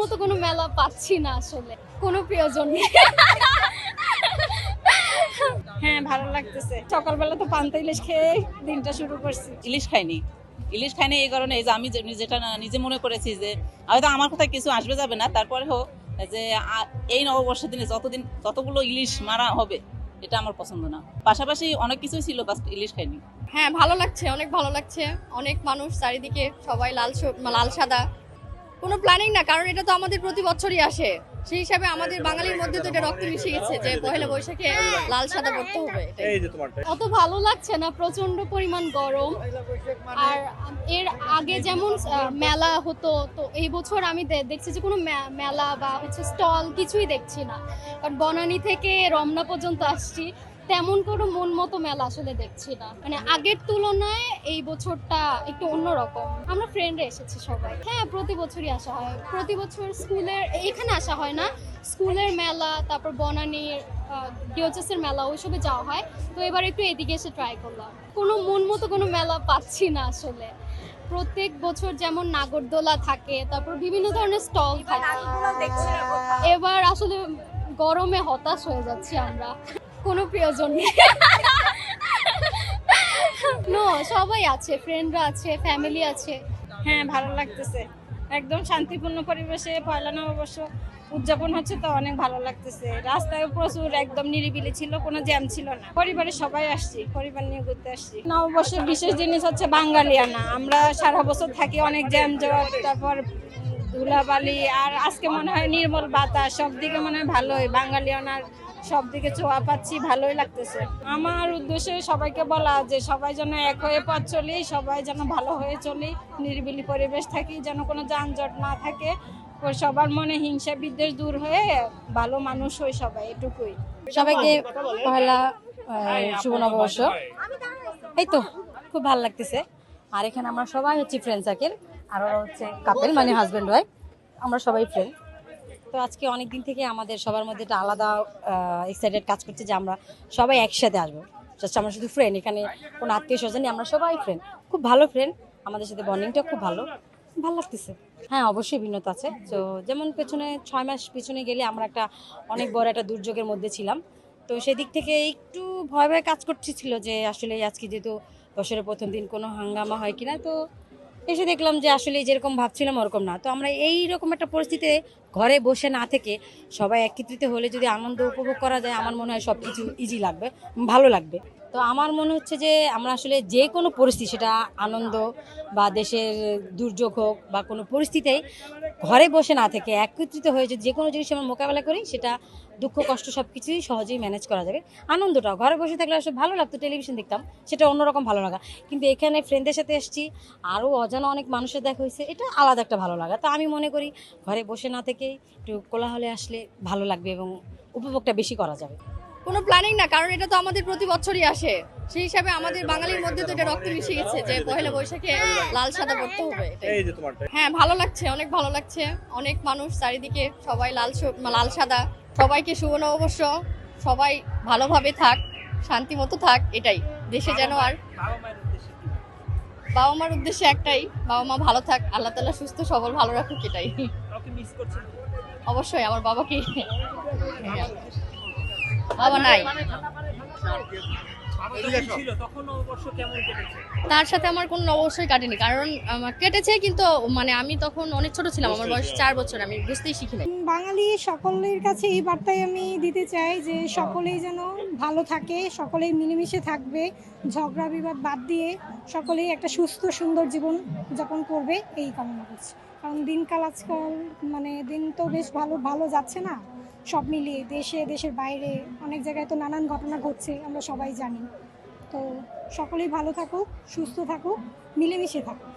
মতো কোনো মেলা পাচ্ছি না আসলে। কোনো প্রিয়জন নেই। হ্যাঁ ভালো লাগতেছে। সকালবেলা তো পান্তা ইলিশ খেয়ে দিনটা শুরু করছি। ইলিশ খাইনি। ইলিশ খাইনি এই কারণে এই যে আমি যে- যেটা নিজে মনে করেছি যে হয়তো আমার কথা কিছু আসবে যাবে না। তারপরে হোক যে এই নববর্ষের দিনে যতদিন যতগুলো ইলিশ মারা হবে এটা আমার পছন্দ না। পাশাপাশি অনেক কিছুই ছিল বাস ইলিশ খাইনি। হ্যাঁ ভালো লাগছে অনেক ভালো লাগছে। অনেক মানুষ চারিদিকে সবাই লাল স- লাল সাদা কোনো প্ল্যানিং না কারণ এটা তো আমাদের প্রতি বছরই আসে। সেই হিসাবে আমাদের বাঙালির মধ্যে তো এটা রক্তে মিশে গেছে যে পহেলা বৈশাখে লাল সাদা পড়তে হবে অত ভালো লাগছে না প্রচণ্ড পরিমাণ গরম। আর এর আগে যেমন মেলা হতো তো এই বছর আমি দেখছি যে কোনো মেলা বা হচ্ছে স্টল কিছুই দেখছি না। কারণ বনানী থেকে রমনা পর্যন্ত আসছি। তেমন কোনো মন মতো মেলা আসলে দেখছি না। মানে আগের তুলনায় এই বছরটা একটু অন্যরকম। আমরা ফ্রেন্ডে এসেছি সবাই। হ্যাঁ প্রতি বছরই আসা হয়। প্রতি বছর স্কুলের এখানে আসা হয় না। স্কুলের মেলা তারপর বনানীর ডিওচেস এর মেলা ওইসবে যাওয়া হয়। তো এবার একটু এদিকে এসে ট্রাই করলাম। কোনো মন মতো কোনো মেলা পাচ্ছি না আসলে। প্রত্যেক বছর যেমন নাগরদোলা থাকে তারপর বিভিন্ন ধরনের স্টল থাকে। এবার আসলে গরমে হতাশ হয়ে যাচ্ছি আমরা। কোনো প্রিয়জন নেই। নো সবাই আছে ফ্রেন্ডরা আছে ফ্যামিলি আছে। হ্যাঁ ভালো লাগতেছে। একদম শান্তিপূর্ণ পরিবেশে পয়লা নববর্ষ উদযাপন হচ্ছে তো অনেক ভালো লাগতেছে। রাস্তায় প্রচুর একদম নিরিবিলি ছিল, কোনো জ্যাম ছিল না। পরিবারের সবাই আসছি, পরিবার নিয়ে ঘুরতে আসছি। নববর্ষের বিশেষ জিনিস হচ্ছে বাঙালিয়ানা। আমরা সারা বছর থাকি অনেক জ্যাম জট তারপর ধুলাবালি, আর আজকে মনে হয় নির্মল বাতাস সব দিকে মনে হয় ভালোই। বাঙালিয়ানার সব দিকে ছোঁয়া পাচ্ছি, ভালোই লাগতেছে। আমার উদ্দেশ্যে সবাইকে বলা যে সবাই যেন এক হয়ে পথ চলি, সবাই যেন ভালো হয়ে চলি, নিরিবিলি পরিবেশ থাকি, যেন কোনো যানজট না থাকে। সবার মনে হিংসা বিদ্বেষ দূর হয়ে ভালো মানুষ হই সবাই, এটুকুই। সবাইকে পহেলা শুভ নববর্ষ। এই তো, খুব ভালো লাগতেছে। আর এখানে আমরা সবাই হচ্ছে ফ্রেন্ড সার্কেল আর ওরা হচ্ছে কাপেল মানে হাজব্যান্ড ওয়াইফ আমরা সবাই ফ্রেন্ড তো আজকে অনেক দিন থেকে আমাদের সবার মধ্যে একটা আলাদা এক্সাইটেড কাজ করছে যে আমরা সবাই একসাথে আসব। জাস্ট আমরা শুধু ফ্রেন্ড এখানে কোনো আত্মীয় স্বজন নেই, আমরা সবাই ফ্রেন্ড খুব ভালো ফ্রেন্ড আমাদের সাথে বন্ডিংটা খুব ভালো। ভালো লাগতেছে। হ্যাঁ অবশ্যই ভিন্নতা আছে। তো যেমন পেছনে ছয় মাস পিছনে গেলে আমরা একটা অনেক বড় একটা দুর্যোগের মধ্যে ছিলাম। তো সেদিক থেকে একটু ভয় ভয় কাজ করতেছিল যে আসলে আজকে যেহেতু বছরের প্রথম দিন কোনো হাঙ্গামা হয় কিনা তো এসে দেখলাম যে আসলে যেরকম ভাবছিলাম ওরকম না। তো আমরা এই রকম একটা পরিস্থিতিতে ঘরে বসে না থেকে সবাই একত্রিত হলে যদি আনন্দ উপভোগ করা যায়, আমার মনে হয় সব কিছু ইজি লাগবে, ভালো লাগবে। তো আমার মনে হচ্ছে যে আমরা আসলে যে কোনো পরিস্থিতি, সেটা আনন্দ বা দেশের দুর্যোগ হোক বা কোনো পরিস্থিতিতেই ঘরে বসে না থেকে একত্রিত হয়ে যদি যে কোনো জিনিস আমরা মোকাবেলা করি, সেটা দুঃখ, কষ্ট সব কিছুই সহজেই ম্যানেজ করা যাবে। আনন্দটা ঘরে বসে থাকলে আসলে ভালো লাগতো টেলিভিশন দেখতাম, সেটা অন্যরকম ভালো লাগা। কিন্তু এখানে ফ্রেন্ডের সাথে এসেছি, আরও অজানা অনেক মানুষের দেখা হয়েছে, এটা আলাদা একটা ভালো লাগা। তো আমি মনে করি, ঘরে বসে না থেকে একটু কোলাহলে আসলে ভালো লাগবে এবং উপভোগটা বেশি করা যাবে। কোনো প্ল্যানিং না কারণ এটা তো আমাদের প্রতি বছরই আসে। সেই হিসাবে আমাদের বাঙালির মধ্যে তো এটা রক্তে মিশে গেছে যে পহেলা বৈশাখে লাল সাদা পড়তে হবে হ্যাঁ ভালো লাগছে অনেক ভালো লাগছে। অনেক মানুষ চারিদিকে সবাই লাল লাল সাদা। সবাইকে শুভ নববর্ষ। সবাই ভালোভাবে থাক শান্তি মতো থাক এটাই। দেশে যেন আর বাবা মার উদ্দেশ্যে একটাই বাবা মা ভালো থাক আল্লাহ তালা সুস্থ সবল ভালো রাখুক এটাই। অবশ্যই আমার বাবাকে। বাবা নাই। তার সাথে আমার কোনো অবশ্যই কাটেনি কারণ আমার কেটেছে কিন্তু মানে আমি তখন অনেক ছোট ছিলাম আমার বয়স চার বছর আমি বুঝতেই শিখি নাই বাঙালি সকলের কাছে এই বার্তাই আমি দিতে চাই যে সকলেই যেন ভালো থাকে সকলেই মিলেমিশে থাকবে ঝগড়া বিবাদ বাদ দিয়ে সকলেই একটা সুস্থ সুন্দর জীবন যাপন করবে এই কামনা করছি। কারণ দিনকাল আজকাল মানে দিন তো বেশ ভালো ভালো যাচ্ছে না। সব মিলিয়ে দেশে, দেশের বাইরে অনেক জায়গায় তো নানান ঘটনা ঘটছে, আমরা সবাই জানি। তো সকলেই ভালো থাকুক, সুস্থ থাকুক, মিলেমিশে থাকুক।